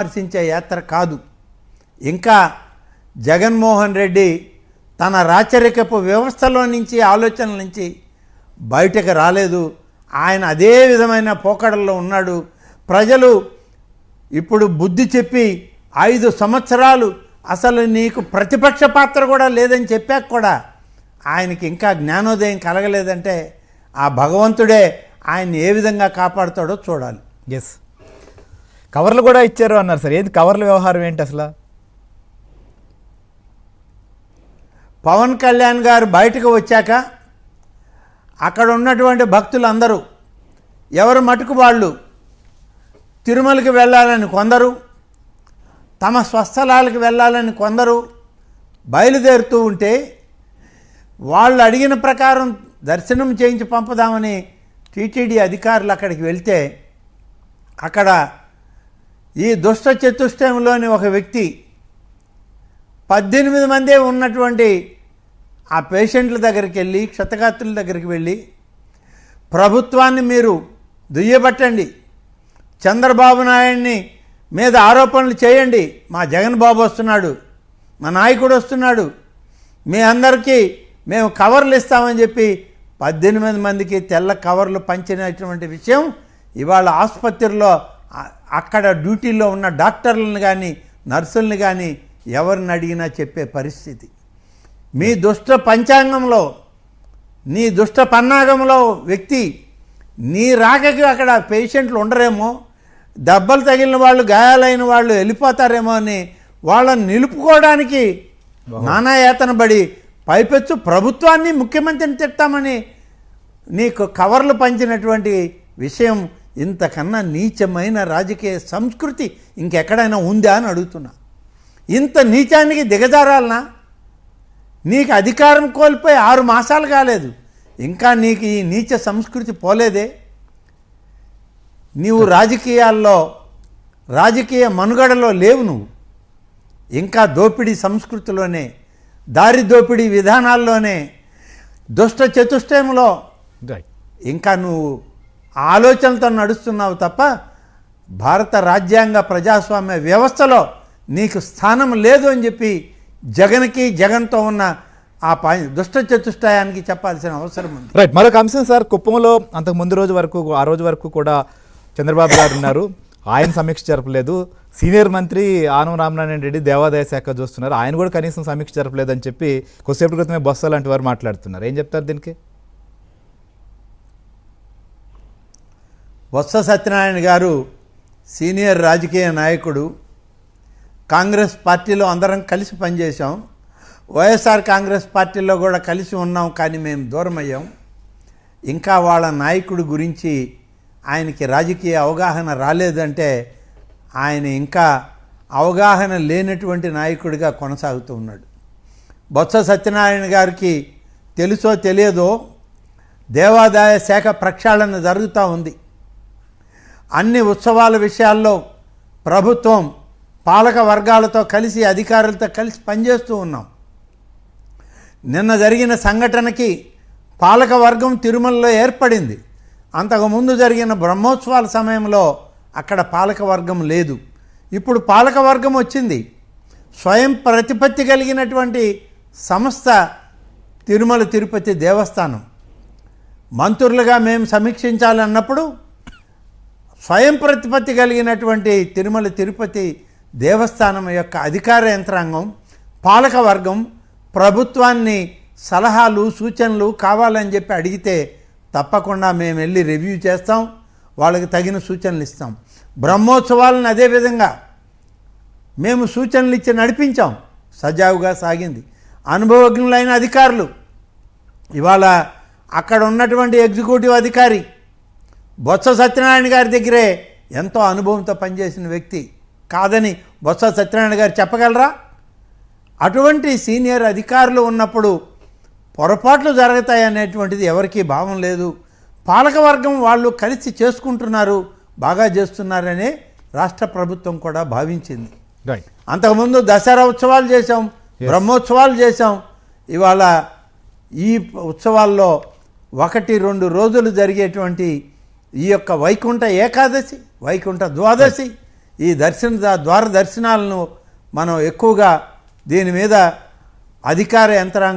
విమర్శించే యాత్ర కాదు. ఇంకా జగన్మోహన్ రెడ్డి తన రాచరికపు వ్యవస్థలో నుంచి ఆలోచనల నుంచి బయటకు రాలేదు. ఆయన అదే విధమైన పోకడల్లో ఉన్నాడు. ప్రజలు ఇప్పుడు బుద్ధి చెప్పి ఐదు సంవత్సరాలు అసలు నీకు ప్రతిపక్ష పాత్ర కూడా లేదని చెప్పాక కూడా ఆయనకి ఇంకా జ్ఞానోదయం కలగలేదంటే ఆ భగవంతుడే ఆయన్ని ఏ విధంగా కాపాడుతాడో చూడాలి. ఎస్ కవర్లు కూడా ఇచ్చారు అన్నారు సార్. ఏది కవర్ల వ్యవహారం ఏంటి అసలు? పవన్ కళ్యాణ్ గారు బయటకు వచ్చాక అక్కడ ఉన్నటువంటి భక్తులందరూ ఎవరు మటుకు వాళ్ళు తిరుమలకి వెళ్ళాలని కొందరు తమ స్వస్థలాలకు వెళ్ళాలని కొందరు బయలుదేరుతూ ఉంటే వాళ్ళు అడిగిన ప్రకారం దర్శనం చేయించి పంపుదామని టీటీడీ అధికారులు అక్కడికి వెళ్తే అక్కడ ఈ దుష్ట చతుష్టయంలోని ఒక వ్యక్తి పద్దెనిమిది మందే ఉన్నటువంటి ఆ పేషెంట్ల దగ్గరికి వెళ్ళి క్షతగాత్రుల దగ్గరికి వెళ్ళి ప్రభుత్వాన్ని మీరు దుయ్యబట్టండి. చంద్రబాబు నాయుడిని మీద ఆరోపణలు చేయండి. మా జగన్ బాబు వస్తున్నాడు. మా నాయకుడు వస్తున్నాడు. మీ అందరికీ మేము కవర్లు ఇస్తామని చెప్పి పద్దెనిమిది మందికి తెల్ల కవర్లు పంచినటువంటి విషయం ఇవాళ ఆసుపత్రిలో అక్కడ డ్యూటీలో ఉన్న డాక్టర్లను కానీ నర్సుల్ని కానీ ఎవరిని అడిగినా చెప్పే పరిస్థితి. మీ దుష్ట పంచాంగంలో నీ దుష్ట పన్నాగంలో వ్యక్తి నీ రాకకి అక్కడ పేషెంట్లు ఉండరేమో దెబ్బలు తగిలిన వాళ్ళు గాయాలైన వాళ్ళు వెళ్ళిపోతారేమో అని వాళ్ళని నిలుపుకోవడానికి నానా యాతన పడి పైపెచ్చు ప్రభుత్వాన్ని ముఖ్యమంత్రిని తిట్టామని నీకు కవర్లు పంచినటువంటి విషయం ఇంతకన్నా నీచమైన రాజకీయ సంస్కృతి ఇంకెక్కడైనా ఉందా అని అడుగుతున్నా. ఇంత నీచానికి దిగజారాలనా? నీకు అధికారం కోల్పోయి ఆరు మాసాలు కాలేదు. ఇంకా నీకు ఈ నీచ సంస్కృతి పోలేదే? నీవు రాజకీయాల్లో రాజకీయ మనుగడలో లేవు నువ్వు. ఇంకా దోపిడీ సంస్కృతిలోనే దారి దోపిడీ విధానాల్లోనే దుష్ట చతుష్టయంలో ఇంకా నువ్వు ఆలోచనలతో నడుస్తున్నావు తప్ప భారత రాజ్యాంగ ప్రజాస్వామ్య వ్యవస్థలో నీకు స్థానం లేదు అని చెప్పి జగన్కి జగన్తో ఉన్న ఆ ప దుష్ట చతుష్టయానికి చెప్పాల్సిన అవసరం ఉంది. రైట్ మరొక అంశం సార్ కుప్పంలో అంతకు ముందు రోజు వరకు ఆ రోజు వరకు కూడా చంద్రబాబు గారు ఉన్నారు. ఆయన సమీక్ష జరపలేదు. సీనియర్ మంత్రి ఆనం రామనారాయణ రెడ్డి దేవాదాయ శాఖ చూస్తున్నారు. ఆయన కూడా కనీసం సమీక్ష జరపలేదని చెప్పి కొద్దిసేపటి క్రితమే బొత్స లాంటి వారు మాట్లాడుతున్నారు. ఏం చెప్తారు దీనికి? బొత్స సత్యనారాయణ గారు సీనియర్ రాజకీయ నాయకుడు. కాంగ్రెస్ పార్టీలో అందరం కలిసి పనిచేసాం వైఎస్ఆర్ కాంగ్రెస్ పార్టీలో కూడా కలిసి ఉన్నాం కానీ మేము దూరం అయ్యాం ఇంకా వాళ్ళ నాయకుడి గురించి ఆయనకి రాజకీయ అవగాహన రాలేదంటే ఆయన ఇంకా అవగాహన లేనటువంటి నాయకుడిగా కొనసాగుతూ ఉన్నాడు. బొత్స సత్యనారాయణ గారికి తెలుసో తెలియదో దేవాదాయ శాఖ ప్రక్షాళన జరుగుతూ ఉంది. అన్ని ఉత్సవాల విషయాల్లో ప్రభుత్వం పాలక వర్గాలతో కలిసి అధికారులతో కలిసి పనిచేస్తూ ఉన్నాం. నిన్న జరిగిన సంఘటనకి పాలక వర్గం తిరుమలలో ఏర్పడింది. అంతకుముందు జరిగిన బ్రహ్మోత్సవాల సమయంలో అక్కడ పాలక వర్గం లేదు. ఇప్పుడు పాలక వర్గం వచ్చింది. స్వయం ప్రతిపత్తి కలిగినటువంటి సంస్థ తిరుమల తిరుపతి దేవస్థానం. మంత్రులుగా మేము సమీక్షించాలన్నప్పుడు స్వయం ప్రతిపత్తి కలిగినటువంటి తిరుమల తిరుపతి దేవస్థానం యొక్క అధికార యంత్రాంగం పాలక వర్గం ప్రభుత్వాన్ని సలహాలు సూచనలు కావాలని చెప్పి అడిగితే తప్పకుండా మేము వెళ్ళి రివ్యూ చేస్తాం వాళ్ళకి తగిన సూచనలు ఇస్తాం. బ్రహ్మోత్సవాలను అదేవిధంగా మేము సూచనలు ఇచ్చి నడిపించాం. సజావుగా సాగింది. అనుభవజ్ఞులైన అధికారులు. ఇవాళ అక్కడ ఉన్నటువంటి ఎగ్జిక్యూటివ్ అధికారి బొత్స సత్యనారాయణ గారి దగ్గరే ఎంతో అనుభవంతో పనిచేసిన వ్యక్తి కాదని బొత్స సత్యనారాయణ గారు చెప్పగలరా? అటువంటి సీనియర్ అధికారులు ఉన్నప్పుడు పొరపాట్లు జరుగుతాయి అనేటువంటిది ఎవరికీ భావం లేదు. పాలకవర్గం వాళ్ళు కలిసి చేసుకుంటున్నారు బాగా చేస్తున్నారనే రాష్ట్ర ప్రభుత్వం కూడా భావించింది. అంతకుముందు దసరా ఉత్సవాలు చేసాం బ్రహ్మోత్సవాలు చేసాం ఇవాళ ఈ ఉత్సవాల్లో ఒకటి రెండు రోజులు జరిగేటువంటి ఈ యొక్క వైకుంఠ ఏకాదశి వైకుంఠ ద్వాదశి ఈ దర్శన ద్వార దర్శనాలను మనం ఎక్కువగా దీని మీద అధికార యంత్రాంగం